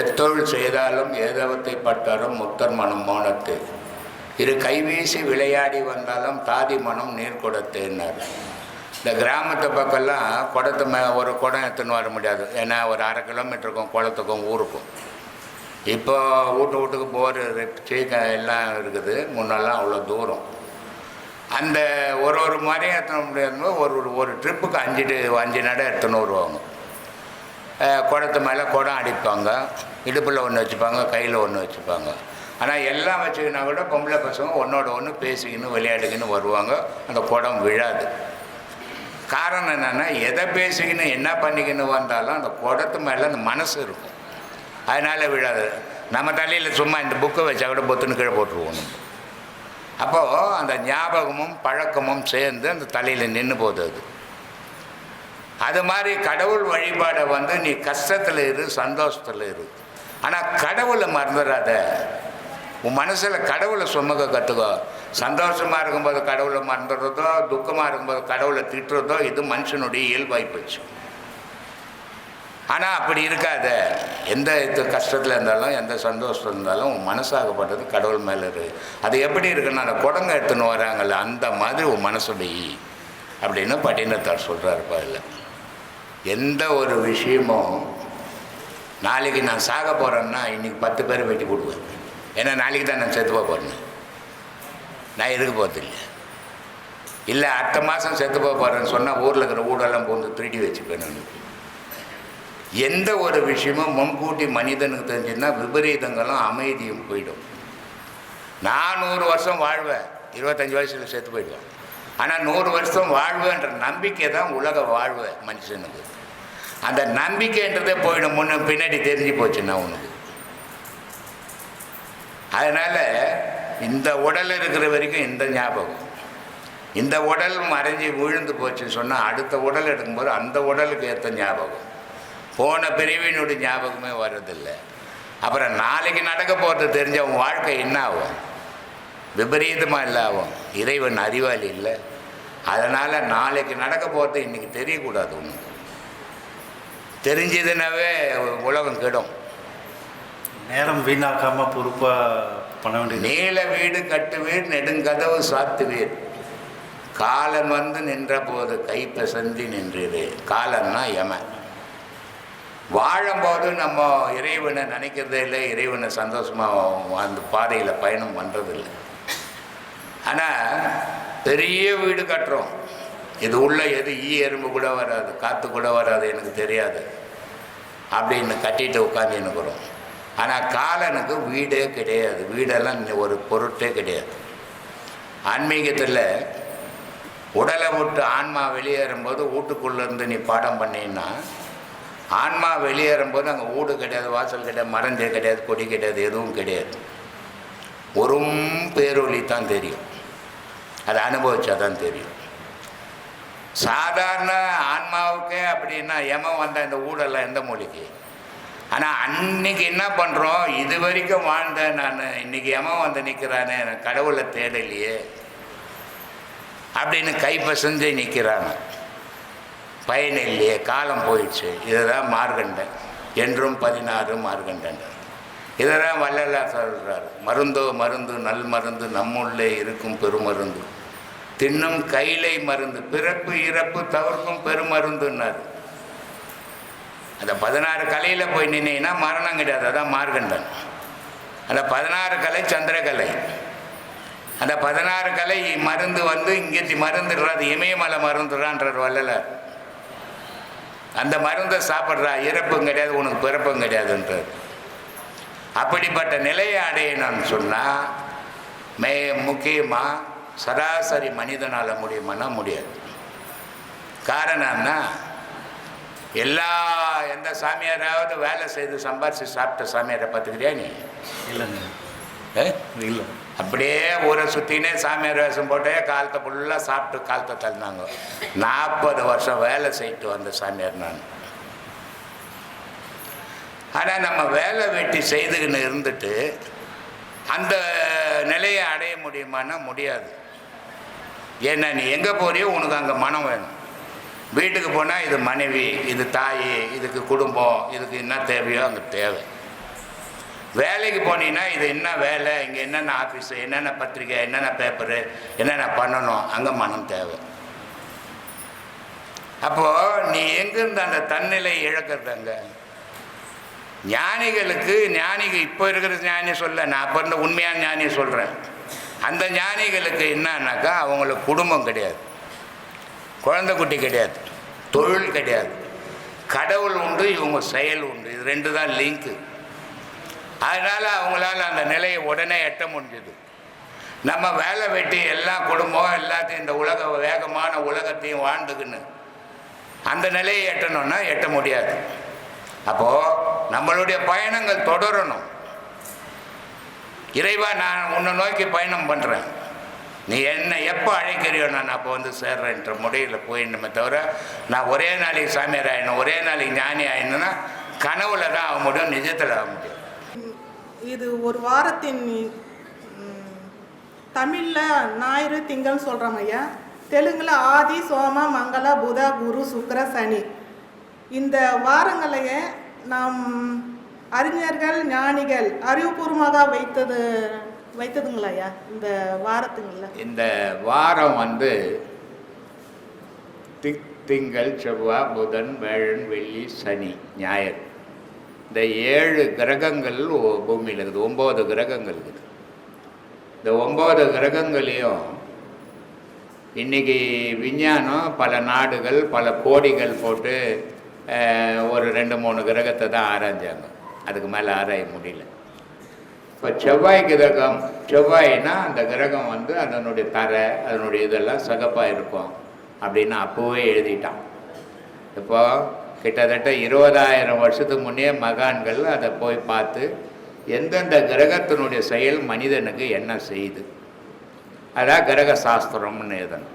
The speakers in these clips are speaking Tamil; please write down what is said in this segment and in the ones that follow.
எத்தொழில் செய்தாலும் ஏதவத்தை பட்டாலும் முத்தர் மனம் மோனத்து. இரு கைவீசி விளையாடி வந்தாலும் தாதி மனம் நீர் கொடுத்தேன்னார் இந்த கிராமத்து பக்கம்லாம் குடத்து மே ஒரு குடம் எடுத்துன்னு வர முடியாது. ஏன்னா ஒரு அரை கிலோமீட்டருக்கும் குளத்துக்கும் ஊருக்கும். இப்போ வீட்டு வீட்டுக்கு போர் சீக்க எல்லாம் இருக்குது. முன்னெல்லாம் அவ்வளோ தூரம். அந்த ஒரு ஒரு மாதிரியும் எடுத்துன்னு முடியாது ஒரு ஒரு ஒரு ட்ரிப்புக்கு அஞ்சு அஞ்சு நடை எடுத்துன்னு வருவாங்க. குடத்து மேலே குடம் அடிப்பாங்க. இடுப்பில் ஒன்று வச்சுப்பாங்க கையில் ஒன்று வச்சுப்பாங்க. ஆனால் எல்லாம் வச்சுக்கினா கூட பொம்பளை பசங்க ஒன்றோட ஒன்று பேசிக்கின்னு விளையாடுக்கின்னு வருவாங்க. அந்த குடம் விழாது. காரணம் என்னென்னா எதை பேசிக்கின்னு என்ன பண்ணிக்கின்னு வந்தாலும் அந்த குடத்து மேலே அந்த மனசு இருக்கும். அதனால் விழாது. நம்ம தலையில் சும்மா இந்த புக்கை வச்சா கூட பொத்துன்னு கீழே போட்டுருவோம் அப்போது அந்த ஞாபகமும் பழக்கமும் சேர்ந்து அந்த தலையில் நின்று போகுது அது. அது மாதிரி கடவுள் வழிபாடை வந்து நீ கஷ்டத்தில் இரு சந்தோஷத்தில் இரு. ஆனால் கடவுளை மறந்துடாத உன் மனசில் கடவுளை சுமக்க கற்றுக்கோ சந்தோஷமாக இருக்கும்போது கடவுளை மறந்துடுறதோ துக்கமாக இருக்கும்போது கடவுளை திட்டுறதோ இது மனுஷனுடைய இயல்பாகி போச்சு. ஆனால் அப்படி இருக்காத. எந்த இது கஷ்டத்தில் இருந்தாலும் எந்த சந்தோஷத்தில் இருந்தாலும் உன் மனசாகப்பட்டது கடவுள் மேலே இரு. அது எப்படி இருக்குன்னா அந்த குடங்க எடுத்துன்னு வராங்கள்ல அந்த மாதிரி உன் மனசுடைய அப்படின்னு பட்டினத்தார் சொல்கிறாருப்பா இல்லை எந்த ஒரு விஷயமும் நாளைக்கு நான் சாக போகிறேன்னா இன்றைக்கி பத்து பேரை வெட்டி போடுவேன். ஏன்னா நாளைக்கு தான் நான் செத்து போக போகிறேன் நான் இருக்க போகிறதில்ல இல்லை அடுத்த மாதம் செத்து போக போகிறேன்னு சொன்னால் ஊரில் இருக்கிற ஊடெல்லாம் போந்து திருடி வச்சுப்பேன் நான். எந்த ஒரு விஷயமும் முன்கூட்டி மனிதனுக்கு தெரிஞ்சுன்னா விபரீதங்களும் அமைதியும் போயிடும். நான் வருஷம் வாழ்வேன். இருபத்தஞ்சி வயசில் செத்து போயிடுவேன். ஆனால் நூறு வருஷம் வாழ்வுன்ற நம்பிக்கை தான் உலக வாழ்வு மனுஷனுக்கு. அந்த நம்பிக்கைன்றதே போயிடும் முன்ன பின்னாடி தெரிஞ்சு போச்சுன்னா உனக்கு. அதனால் இந்த உடல் இருக்கிற வரைக்கும் இந்த ஞாபகம். இந்த உடல் மறைஞ்சி விழுந்து போச்சுன்னு சொன்னால் அடுத்த உடல் எடுக்கும்போது அந்த உடலுக்கு ஏற்ற ஞாபகம். போன பிரிவினுடைய ஞாபகமே வர்றதில்லை. அப்புறம் நாளைக்கு நடக்க போகிறது தெரிஞ்ச உன் வாழ்க்கை என்ன ஆகும்? விபரீதமாக இல்லை ஆகும். இறைவன் அறிவாளி இல்லை. அதனால் நாளைக்கு நடக்க போகிறது இன்றைக்கி தெரியக்கூடாது உனக்கு தெரிஞ்சதுனாவே உலகம் கெடும். நேரம் வீணாக்காம பொறுப்பா பண்ண வேண்டியது. நீல வீடு கட்டுவீர் நெடுங்கதவு சாத்துவீர். காலன் வந்து நின்ற போது கை பிசந்தி நின்றீரு. காலன்னா யமன் வாழும்போது நம்ம இறைவனை நினைக்கிறதே இல்லை இறைவனை சந்தோஷமாக அந்த பாதையில் பயணம் பண்ணுறதில்லை ஆனால் பெரிய வீடு கட்டுறோம். இது உள்ள எது ஈ எறும்பு கூட வராது காற்று கூட வராது எனக்கு தெரியாது. அப்படின்னு கட்டிட்டு உட்காந்து இருக்கிறோம் ஆனால் காலனுக்கு வீடே கிடையாது. வீடெல்லாம் ஒரு பொருட்டே கிடையாது. ஆன்மீகத்தில் உடலை விட்டு ஆன்மா வெளியேறும்போது வீட்டுக்குள்ளேருந்து நீ பாடம் பண்ணீன்னா ஆன்மா வெளியேறும்போது அங்கே வீடு கிடையாது வாசல் கிடையாது மரஞ்சே கிடையாது கொடி கிடையாது எதுவும் கிடையாது. ஒரு பேரொளி தான் தெரியும். அதை அனுபவிச்சா தான் தெரியும். சாதாரண ஆன்மாவுக்கே அப்படின்னா எமம் வந்த இந்த ஊடெல்லாம் எந்த மொழிக்கு ஆனால் அன்னைக்கு என்ன பண்ணுறோம் இது வரைக்கும் வாழ்ந்தேன் நான் இன்னைக்கு எமம் வந்து நிற்கிறானே எனக்கு கடவுளை தேடலையே அப்படின்னு கைப்பசஞ்சு நிற்கிறாங்க பயன் இல்லையே காலம் போயிடுச்சு. இதுதான் மார்கண்டன். என்றும் பதினாறு மார்கண்டன் இதெல்லாம் வள்ளலார் சொல்கிறார் மருந்தோ மருந்து நல் மருந்து நம்முள்ளே இருக்கும் பெருமருந்து. தின்னும் கைலை மருந்து பிறப்பு இறப்பு தவிர்க்கும் பெருமருந்துன்னார். அந்த பதினாறு கலையில் போய் நின்னீங்கன்னா மரணம் கிடையாது அதான் மார்கண்டன் அந்த பதினாறு கலை சந்திரகலை. அந்த பதினாறு கலை மருந்து வந்து இங்கே மருந்துடுறாது இமயமலை மருந்துடுறான்றார் வள்ளலார். அந்த மருந்தை சாப்பிட்றா இறப்பும் கிடையாது உனக்கு பிறப்பும் கிடையாதுன்றார். அப்படிப்பட்ட நிலையை அடையணும்னு சொன்னால் மே முக்கியமாக சராசரி மனிதனால் முடியுமானா முடியாது. காரணம்னா எல்லா எந்த சாமியாராவது வேலை செய்து சம்பாரித்து சாப்பிட்ட சாமியாரை பார்த்துக்கிறியா நீ? இல்லைங்க? இல்லை. அப்படியே ஊரை சுற்றினே சாமியார் வேஷம் போட்டே காலத்தை ஃபுல்லாக சாப்பிட்டு காலத்தை தள்ளினாங்க. நாற்பது வருஷம் வேலை செய்யிட்டு வந்த சாமியார் நான். ஆனால் நம்ம வேலை வெட்டி செய்துக்கின்னு இருந்துட்டு அந்த நிலையை அடைய முடியுமான்னா முடியாது. ஏன்னா நீ எங்கே போறியோ உனக்கு அங்கே மனம் வேணும். வீட்டுக்கு போனால் இது மனைவி இது தாய் இதுக்கு குடும்பம் இதுக்கு என்ன தேவையோ அங்கே தேவை. வேலைக்கு போனீங்கன்னா இது என்ன வேலை இங்கே என்னென்ன ஆஃபீஸு என்னென்ன பத்திரிக்கை என்னென்ன பேப்பரு என்னென்ன பண்ணணும் அங்கே மனம் தேவை. அப்போது நீ எங்கேருந்து அந்த தன்னிலை இழக்கிறதங்க? ஞானிகளுக்கு ஞானிகள் இப்போ இருக்கிற ஞானி சொல்ல நான் அப்போ இருந்த உண்மையான ஞானியை சொல்கிறேன் அந்த ஞானிகளுக்கு என்னன்னாக்கா அவங்களுக்கு குடும்பம் கிடையாது. குழந்தை குட்டி கிடையாது. தொழில் கிடையாது. கடவுள் உண்டு இவங்க செயல் உண்டு. இது ரெண்டு தான் லிங்க்கு அதனால் அவங்களால அந்த நிலையை உடனே எட்ட முடிஞ்சது. நம்ம வேலை வெட்டி எல்லா குடும்பம் எல்லாத்தையும் இந்த உலக வேகமான உலகத்தையும் வாழ்ந்துக்குன்னு அந்த நிலையை எட்டணும்னா எட்ட முடியாது. அப்போது நம்மளுடைய பயணங்கள் தொடரணும். இறைவா நான் உன்னை நோக்கி பயணம் பண்ணுறேன் நீ என்ன எப்போ அழைக்கிறியோ நான் அப்போ வந்து சேர்றேன்ற முறையில் போயிடணுமே தவிர நான் ஒரே நாளைக்கு சாமியார் ஆயிடணும் ஒரே நாளைக்கு ஞானி ஆயிடணும்னா கனவுல தான் ஆக முடியும் நிஜத்தில் ஆக முடியும். இது ஒரு வாரத்தின் தமிழில் ஞாயிறு திங்கள்னு சொல்கிறோம் ஐயா. தெலுங்கில் ஆதி சோம மங்கள புத குரு சுக்கர சனி. இந்த வாரங்களையே நாம் அறிஞர்கள் ஞானிகள் அறிவுபூர்வமாக வைத்தது வைத்ததுங்களாயா இந்த வாரத்துங்கள இந்த வாரம் வந்து திக் திங்கள் செவ்வாய் புதன் வேழன் வெள்ளி சனி ஞாயிறு. இந்த ஏழு கிரகங்கள் ஒ- பூமியில் இருக்குது. ஒம்பது கிரகங்கள் இருக்குது. இந்த ஒம்பது கிரகங்களையும் இன்னைக்கு விஞ்ஞானம் பல நாடுகள் பல கோடிகள் போட்டு ஒரு ரெண்டு மூணு கிரகத்தை தான் ஆராய்ஞ்சாங்க. அதுக்கு மேலே ஆராய முடியல. இப்போ செவ்வாய் கிரகம் செவ்வாய்னா அந்த கிரகம் வந்து அதனுடைய தரை அதனுடைய இதெல்லாம் சகப்பாக இருக்கும் அப்படின்னு அப்போவே எழுதிட்டான். இப்போ கிட்டத்தட்ட இருபதாயிரம் வருஷத்துக்கு முன்னே மகான்கள் அதை போய் பார்த்து எந்தெந்த கிரகத்தினுடைய செயல் மனிதனுக்கு என்ன செய்யுது? அதான் கிரக சாஸ்திரம்னு எழுதணும்.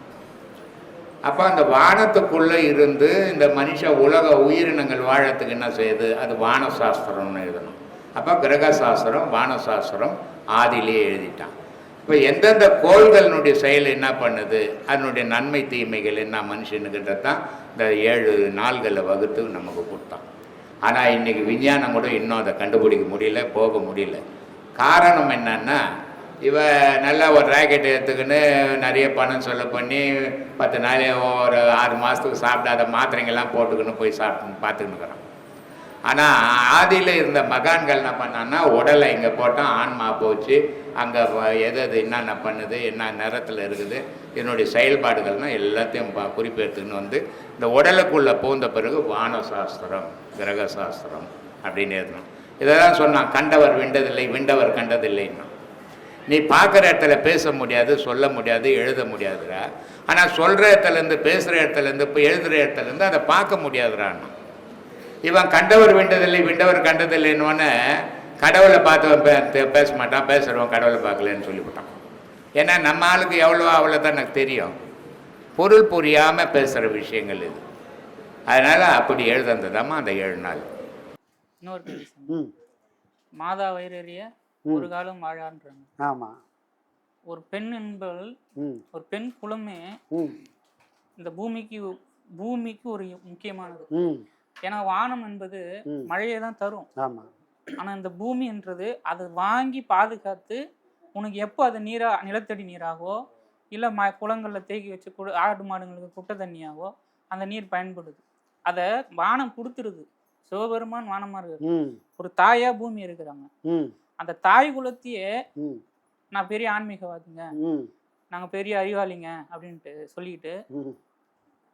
அப்போ அந்த வானத்துக்குள்ளே இருந்து இந்த மனுஷ உலக உயிரினங்கள் வாழறதுக்கு என்ன செய்யுது? அது வான சாஸ்திரம்னு எழுதணும். அப்போ கிரக சாஸ்திரம் வான சாஸ்திரம் ஆதியிலேயே எழுதிட்டான். இப்போ எந்தெந்த கோள்களினுடைய செயல் என்ன பண்ணுது? அதனுடைய நன்மை தீமைகள் என்ன? மனுஷனுக்கிட்ட தான் இந்த ஏழு நாள்களை வகுத்து நமக்கு கொடுத்தான். ஆனால் இன்னைக்கு விஞ்ஞானம் கூட இன்னும் அதை கண்டுபிடிக்க முடியல போக முடியல. காரணம் என்னன்னா இவ நல்லா ஒரு ராக்கெட் எடுத்துக்கின்னு நிறைய பணம் சொல்ல பண்ணி பத்து நாள் ஒரு ஆறு மாதத்துக்கு சாப்பிடாத மாத்திரைங்கள்லாம் போட்டுக்கின்னு போய் சாப்பிட்டு பார்த்துக்கின்னு இருக்கிறான். ஆனால் ஆதியில் இருந்த மகான்கள் என்ன பண்ணான்னா உடலை இங்கே போட்டால் ஆன்மா போச்சு. அங்கே எது எது என்னென்ன பண்ணுது என்ன நிறத்தில் இருக்குது என்னுடைய செயல்பாடுகள்னால் எல்லாத்தையும் பா குறிப்பெடுத்துக்கின்னு வந்து இந்த உடலுக்குள்ளே பூந்த பிறகு வான சாஸ்திரம் கிரக சாஸ்திரம் அப்படின்னு எழுதணும் இதெல்லாம் சொன்னான் கண்டவர் விண்டதில்லை விண்டவர் கண்டதில்லைன்னா. நீ பார்க்குற இடத்துல பேச முடியாது சொல்ல முடியாது எழுத முடியாதுடா. ஆனால் சொல்கிற இடத்துலேருந்து பேசுகிற இடத்துலேருந்து இப்போ எழுதுகிற இடத்துலேருந்து அதை பார்க்க முடியாதுடான்னா இவன் கண்டவர் விண்டதில்லை விண்டவர் கண்டதில்லைன்னு கடவுளை பார்த்தவன் பேச மாட்டான் பேசுகிறவன் கடவுளை பார்க்கலன்னு சொல்லிவிட்டான். ஏன்னா நம்ம ஆளுக்கு எவ்வளோ அவ்வளோ தான் எனக்கு தெரியும். பொருள் புரியாமல் பேசுகிற விஷயங்கள் இது. அதனால் அப்படி எழுதுனதுதாம்மா அந்த ஏழு நாள். மாதா வயிறறிய ஒரு காலம் வாழான்றாங்க ஆமாம் ஒரு பெண் என்பவள் ஒரு பெண் குலமே இந்த பூமிக்கு பூமிக்கு ஒரு முக்கியமானது. ஏன்னா வானம் என்பது. மழையை தான் தரும். ஆனா இந்த பூமின்றது அதை வாங்கி பாதுகாத்து உனக்கு எப்போ அது நீரா நிலத்தடி நீராகவோ இல்லை ம குளங்களில் தேக்கி வச்சு குடு ஆடு மாடுங்களுக்கு குட்டை தண்ணியாகவோ அந்த நீர் பயன்படுது. அதை வானம் கொடுத்துருது. சிவபெருமான் வானமாக இருக்குது ம். ஒரு தாயா பூமி இருக்கிறாங்க. அந்த தாய் குலத்தையே நான் பெரிய ஆன்மீகவாதிங்க. ம். நாங்கள் பெரிய அறிவாளிங்க அப்படின்ட்டு சொல்லிட்டு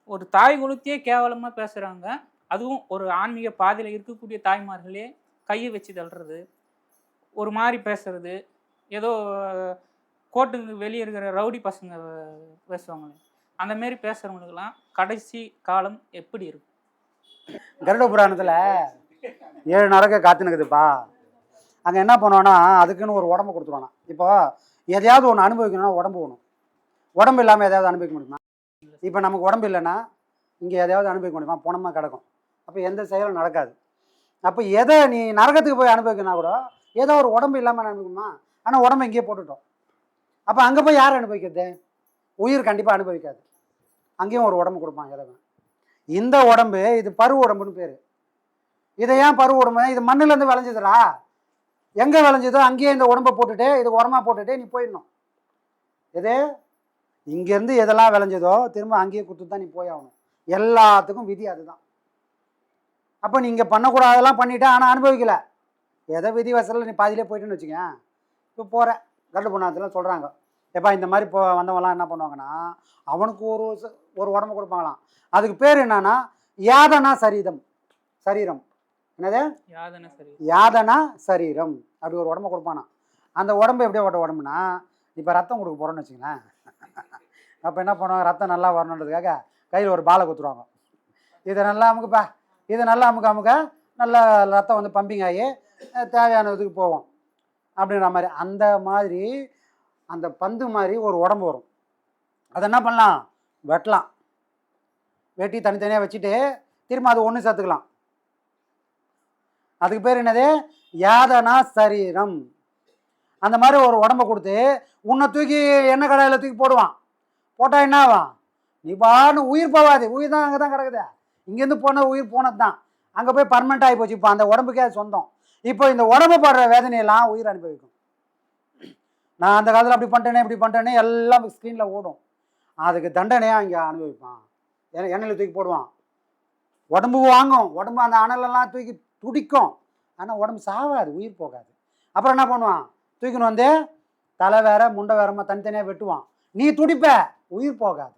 ஒரு தாய் குலத்தையே கேவலமாக பேசுகிறாங்க அதுவும் ஒரு ஆன்மீக பாதையில் இருக்கக்கூடிய தாய்மார்களே கையை வச்சு தள்ளுறது ஒரு மாதிரி பேசுறது ஏதோ கோட்டுக்கு வெளியே இருக்கிற ரவுடி பசங்க பேசுவாங்களே அந்த மாரி பேசுகிறவங்களுக்கெல்லாம் கடைசி காலம் எப்படி இருக்கும்? கருட புராணத்தில் ஏழு நரக காத்துனுக்குதுப்பா அங்கே என்ன பண்ணுவோன்னா அதுக்குன்னு ஒரு உடம்பு கொடுத்துருவானா. இப்போ எதையாவது ஒன்று அனுபவிக்கணும்னா உடம்பு வேணும். உடம்பு இல்லாமல் எதையாவது அனுபவிக்க முடியுமா? இப்போ நமக்கு உடம்பு இல்லைன்னா இங்கே எதையாவது அனுபவிக்க முடியுமா? பணமாக கிடக்கும். அப்போ எந்த செயலும் நடக்காது. அப்போ எதை நீ நரகத்துக்கு போய் அனுபவிக்கணும்னா கூட ஏதோ ஒரு உடம்பு இல்லாமல் அனுபவிக்கணுமா? ஆனால் உடம்பு இங்கேயே போட்டுட்டோம். அப்போ அங்கே போய் யார் அனுபவிக்கிறது? உயிர் கண்டிப்பாக அனுபவிக்காது. அங்கேயும் ஒரு உடம்பு கொடுப்பான் இறைவன். இந்த உடம்பு இது பரு உடம்புன்னு பேர். இதை ஏன் பரு உடம்பு இது மண்ணுலேருந்து விளைஞ்சதுடா. எங்கே விளைஞ்சதோ அங்கேயே இந்த உடம்பை போட்டுட்டு இது உரமாக போட்டுட்டு நீ போயிடணும். எது? இங்கேருந்து எதெல்லாம் விளைஞ்சதோ திரும்ப அங்கேயே கொடுத்து தான் நீ போய் ஆகணும். எல்லாத்துக்கும் விதி அதுதான். அப்போ நீ இங்கே பண்ணக்கூடாதெல்லாம் பண்ணிட்டேன் ஆனால் அனுபவிக்கல. எதை விதி வசதியில் நீ பாதியிலே போயிட்டுன்னு வச்சுக்கேன் இப்போ போகிற கருடு பொண்ணாத்தில் சொல்கிறாங்க எப்பா இந்த மாதிரி இப்போ வந்தவங்கலாம் என்ன பண்ணுவாங்கன்னா அவனுக்கு ஒரு ச- ஒரு உடம்பு கொடுப்பாங்களாம். அதுக்கு பேர் என்னன்னா யாதனா சரீதம் சரீரம். என்னது? யாதனை சரி யாதனா சரீரம். அப்படி ஒரு உடம்பு கொடுப்பானா. அந்த உடம்பு எப்படியாப்பட்ட உடம்புனா இப்போ ரத்தம் கொடுக்க போகிறோன்னு வச்சுங்களேன் அப்போ என்ன பண்ணுவாங்க? ரத்தம் நல்லா வரணுன்றதுக்காக கையில் ஒரு பாலை குத்துருவாங்க. இதை நல்லா அமுக்குப்பா. இதை நல்லா அமுக்க அமுக்க நல்லா ரத்தம் வந்து பம்பிங் ஆகி அஹ், தேவையானதுக்கு போவோம். அப்படின்ற மாதிரி. அந்த மாதிரி அந்த பந்து மாதிரி ஒரு உடம்பு வரும். அதை என்ன பண்ணலாம்? வெட்டலாம். வெட்டி தனித்தனியாக வச்சுட்டு திரும்ப அது ஒன்று சேர்த்துக்கலாம். அதுக்கு பேர் என்னது? யாதனா சரீரம். அந்த மாதிரி ஒரு உடம்ப கொடுத்து உன்னை தூக்கி எண்ணெய் கடையில் தூக்கி போடுவான். போட்டால் என்ன ஆகும் நீ பாடு உயிர் போகாது உயிர் தான் அங்கே தான் கிடக்குது. இங்கேருந்து போன உயிர் போனது தான் அங்கே போய் பர்மனெண்ட் ஆகி போச்சு. இப்போ அந்த உடம்புக்கே அது சொந்தம். இப்போ இந்த உடம்பு படுற வேதனையெல்லாம் உயிர் அனுபவிக்கும். நான் அந்த காலத்தில் அப்படி பண்ணிட்டேனே இப்படி பண்ணிட்டேனே எல்லாம் ஸ்க்ரீனில் ஓடும். அதுக்கு தண்டனையாக இங்கே அனுபவிப்பான். எண்ணெயில் தூக்கி போடுவான். உடம்பு வாங்கும். உடம்பு அந்த அணலெல்லாம் தூக்கி துடிக்கும். ஆனால் உடம்பு சாவாது உயிர் போகாது. அப்புறம் என்ன பண்ணுவான்? தூக்கின்னு வந்து தலை வேற முண்டை வேறமா தனித்தனியாக வெட்டுவான். நீ துடிப்ப உயிர் போகாது.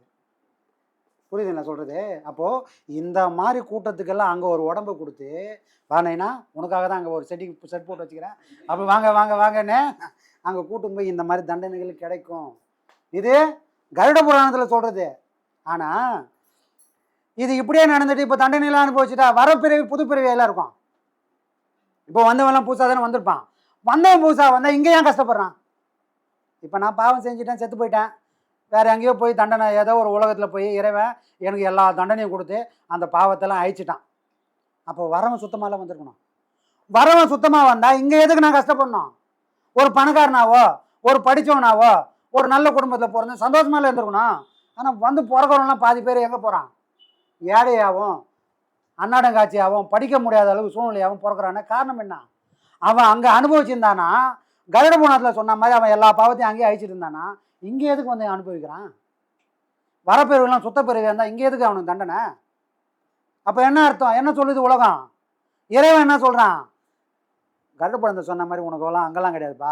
புரியுது நான் சொல்கிறது அப்போது இந்த மாதிரி கூட்டத்துக்கெல்லாம் அங்கே ஒரு உடம்பு கொடுத்து வானேனா உனக்காக தான் அங்கே ஒரு செடி செட் போட்டு வச்சுக்கிறேன். அப்போ வாங்க வாங்க வாங்கன்னு அங்கே கூட்டும் போய் இந்த மாதிரி தண்டனைகள் கிடைக்கும். இது கருட புராணத்தில் சொல்கிறது ஆனால் இது இப்படியே நடந்துட்டு இப்போ தண்டனைலாம் அனுபவிச்சுட்டா வரப்பிறவி பிறவி எல்லாம் இருக்கும். இப்போ வந்தவன்லாம் புதுசாக தானே வந்திருப்பான். வந்தவன் புதுசாக வந்தால் இங்கே ஏன் கஷ்டப்படுறான்? இப்போ நான் பாவம் செஞ்சுட்டேன் செத்து போயிட்டேன். வேறு எங்கேயோ போய் தண்டனை ஏதோ ஒரு உலகத்தில் போய் இறைவன் எனக்கு எல்லா தண்டனையும் கொடுத்து அந்த பாவத்தெல்லாம் அழிச்சிட்டான். அப்போ வரவன் சுத்தமாகலாம் வந்திருக்கணும். வரவன் சுத்தமாக வந்தால் இங்கே எதுக்கு நான் கஷ்டப்படணும்? ஒரு பணக்காரனாவோ ஒரு படித்தவனாவோ ஒரு நல்ல குடும்பத்தில் பிறந்து சந்தோஷமாக இருந்திருக்கணும். ஆனால் வந்து பிறக்கிறவங்களாம் பாதி பேர் எங்கே போகிறான் ஏழையாகவும் அன்னாடங்காட்சியாகவும் படிக்க முடியாத அளவுக்கு சூழ்நிலையாகவும் பிறக்கிறானே. காரணம் என்ன? அவன் அங்கே அனுபவிச்சிருந்தானா? கருடபுணத்தில் சொன்ன மாதிரி அவன் எல்லா பாவத்தையும் அங்கேயே அழிச்சிட்டு இருந்தானா? இங்கே எதுக்கு வந்து அனுபவிக்கிறான்? வரப்பெருவெல்லாம் சுத்தப்பெருவாக இருந்தால் இங்கே எதுக்கு அவனுக்கு தண்டனை? அப்போ என்ன அர்த்தம்? என்ன சொல்லுது உலகம்? இறைவன் என்ன சொல்கிறான் கருடப்புணத்தை சொன்ன மாதிரி உனக்கு எல்லாம் அங்கெல்லாம் கிடையாதுப்பா.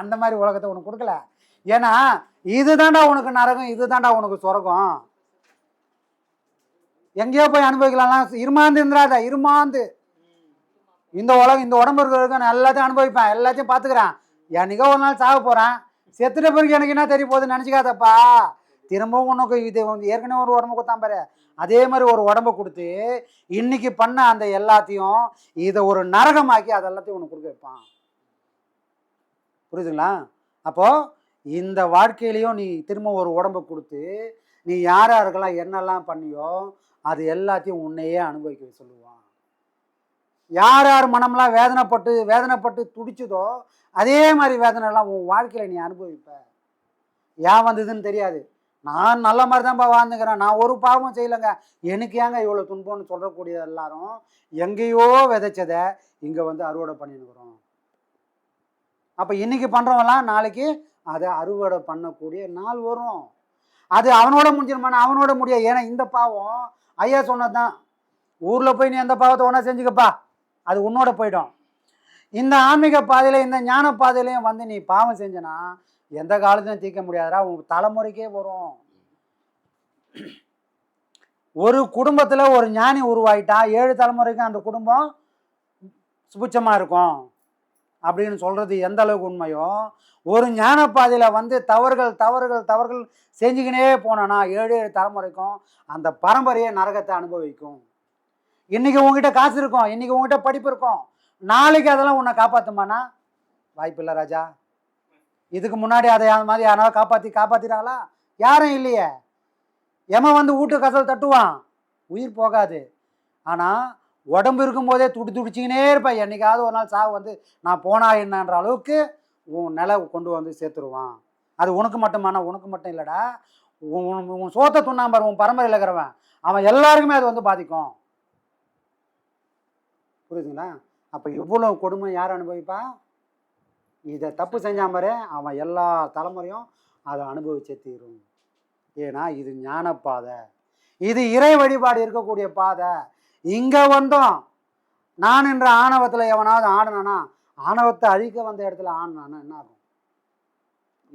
அந்த மாதிரி உலகத்தை உனக்கு கொடுக்கல. ஏன்னா இதுதான்டா உனக்கு நரகம் இதுதான்டா உனக்கு சொரகம் எங்கேயோ போய் அனுபவிக்கலாம் இருமாந்து இருந்துடாத இருமாந்து. இந்த உலகம் இந்த உடம்பு இருக்கிறதுக்கு நான் எல்லாத்தையும் அனுபவிப்பேன் எல்லாத்தையும் பார்த்துக்கிறேன். என்னைக்கோ ஒரு நாள் சாக போகிறேன் செத்துட்ட பிறகு எனக்கு என்ன தெரிய போகுதுன்னு நினச்சிக்காதப்பா. திரும்பவும் உனக்கு இது வந்து ஏற்கனவே ஒரு உடம்பு கொடுத்தான் பாரு. அதே மாதிரி ஒரு உடம்பை கொடுத்து இன்னைக்கு பண்ண அந்த எல்லாத்தையும் இதை ஒரு நரகமாக்கி அது எல்லாத்தையும் உனக்கு கொடுக்க வைப்பான். புரியுதுங்களா? அப்போது இந்த வாழ்க்கையிலையும் நீ திரும்ப ஒரு உடம்பை கொடுத்து நீ யார் யாருக்கெல்லாம் என்னெல்லாம் பண்ணியோ அது எல்லாத்தையும் உன்னையே அனுபவிக்க சொல்லுவான். யார் யார் மனம்லாம் வேதனைப்பட்டு வேதனைப்பட்டு துடிச்சதோ அதே மாதிரி வேதனைலாம் உன் வாழ்க்கையில் நீ அனுபவிப்ப. ஏன் வந்ததுன்னு தெரியாது. நான் நல்ல மாதிரி தான்ப்பா வாழ்ந்துக்கிறேன். நான் ஒரு பாவமும் செய்யலைங்க. எனக்கு ஏங்க இவ்வளோ துன்பம்னு சொல்லக்கூடிய எல்லாரும் எங்கேயோ விதைச்சதை இங்கே வந்து அறுவடை பண்ணிருக்கிறோம் அப்போ இன்னைக்கு பண்ணுறவெல்லாம் நாளைக்கு அதை அறுவடை பண்ணக்கூடிய நாள் வரும். அது அவனோட முடிஞ்சிருமான அவனோட முடியாது. ஏன்னா இந்த பாவம் ஐயா சொன்னது தான் ஊரில் போய் நீ அந்த பாவத்தை ஒன்றா செஞ்சுக்கப்பா. அது உன்னோட போயிடும். இந்த ஆன்மீக பாதையில் இந்த ஞான பாதையிலையும் வந்து நீ பாவம் செஞ்சனா எந்த காலத்தையும் தீர்க்க முடியாதுடா. உன் தலைமுறைக்கே வரும். ஒரு குடும்பத்தில் ஒரு ஞானி உருவாயிட்டா ஏழு தலைமுறைக்கும் அந்த குடும்பம் சுபிச்சமாக இருக்கும். அப்படின்னு சொல்கிறது எந்த அளவுக்கு உண்மையோ ஒரு ஞானப்பாதையில் வந்து தவறுகள் தவறுகள் தவறுகள் செஞ்சுக்கினே போனோன்னா ஏழு ஏழு தலைமுறைக்கும் அந்த பரம்பரையை நரகத்தை அனுபவிக்கும். இன்றைக்கி உங்ககிட்ட காசு இருக்கும் இன்றைக்கி உங்ககிட்ட படிப்பு இருக்கும். நாளைக்கு அதெல்லாம் உன்னை காப்பாற்றுமானா வாய்ப்பில்லை ராஜா. இதுக்கு முன்னாடி அதை அந்த மாதிரி யாராவது காப்பாற்றி காப்பாற்றிட்டாங்களா யாரும் இல்லையே. எமன் வந்து வீட்டு கசல் தட்டுவான்? உயிர் போகாது. ஆனால் உடம்பு இருக்கும்போதே துடி துடிச்சிக்கினே இருப்பேன். என்றைக்காவது ஒரு நாள் சாவு வந்து நான் போனா என்னன்ற அளவுக்கு உன் நிலை கொண்டு வந்து சேர்த்துருவான். அது உனக்கு மட்டுமானா உனக்கு மட்டும் இல்லைடா. உன் உன் சோத்த துண்ணாம்பார் உன் பரம்பரையில் இருக்கிறவன். அவன் எல்லாருக்குமே அது வந்து பாதிக்கும். புரியுதுங்களா? அப்போ இவ்வளோ கொடுமை யார் அனுபவிப்பா? இதை தப்பு செஞ்சான் பாரு அவன் எல்லா தலைமுறையும் அதை அனுபவிச்சே தீரும். ஏன்னா இது ஞானப்பாதை. இது இறை வழிபாடு இருக்கக்கூடிய பாதை. இங்கே வந்தோம். நான் என்ற ஆணவத்தில் எவனாவது ஆடினானா ஆணவத்தை அழிக்க வந்த இடத்துல ஆடினானா என்ன ஆகும்?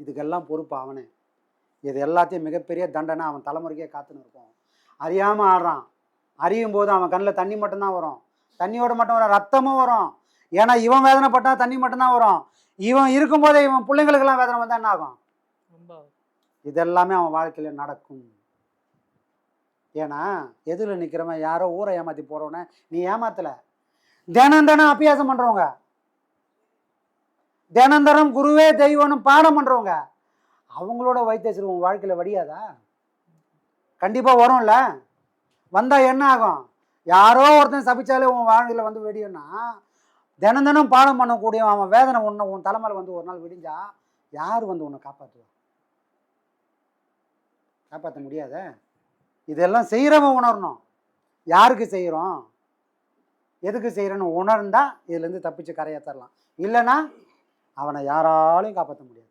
இதுக்கெல்லாம் பொறுப்பு அவனே. இது எல்லாத்தையும் மிகப்பெரிய தண்டனை அவன் தலைமுறைக்கே காத்துன்னு இருக்கும் அறியாமல் ஆடுறான். அறியும் போது அவன் கண்ணில் தண்ணி மட்டும்தான் வரும். தண்ணியோட மட்டும் வரும் ரத்தமும் வரும். ஏன்னா இவன் வேதனைப்பட்டா தண்ணி மட்டும்தான் வரும். இவன் இருக்கும்போதே இவன் பிள்ளைங்களுக்கெல்லாம் வேதனை வந்தால் என்ன ஆகும். இதெல்லாமே அவன் வாழ்க்கையில் நடக்கும். ஏன்னா எதில் நிற்கிறவன் யாரோ ஊரை ஏமாற்றி போகிறவன நீ ஏமாத்தலை. தினம் தினம் அபியாசம் பண்ணுறவங்க தினந்தரம் குருவே தெய்வம்னு பாடம் பண்ணுறவங்க அவங்களோட வைத்தியத்தில் உன் வாழ்க்கையில் வடியாதா? கண்டிப்பாக வரும்ல. வந்தால் என்ன ஆகும்? யாரோ ஒருத்தன் சபிச்சாலே உன் வாழ்க்கையில் வந்து வெடியும்னா தினம் தினம் பாடம் பண்ணக்கூடிய அவன் வேதனை ஒன்று உன் தலைமையில் வந்து ஒரு நாள் விடிஞ்சா யார் வந்து உன்னை காப்பாற்றுவா காப்பாற்ற முடியாதே? இதெல்லாம் செய்கிறவன் உணரணும். யாருக்கு செய்கிறோம் எதுக்கு செய்கிறேன்னு உணர்ந்தால் இதுலேருந்து தப்பிச்சு கரையேற்றலாம் இல்லைன்னா அவனை யாராலையும் காப்பாற்ற முடியாது.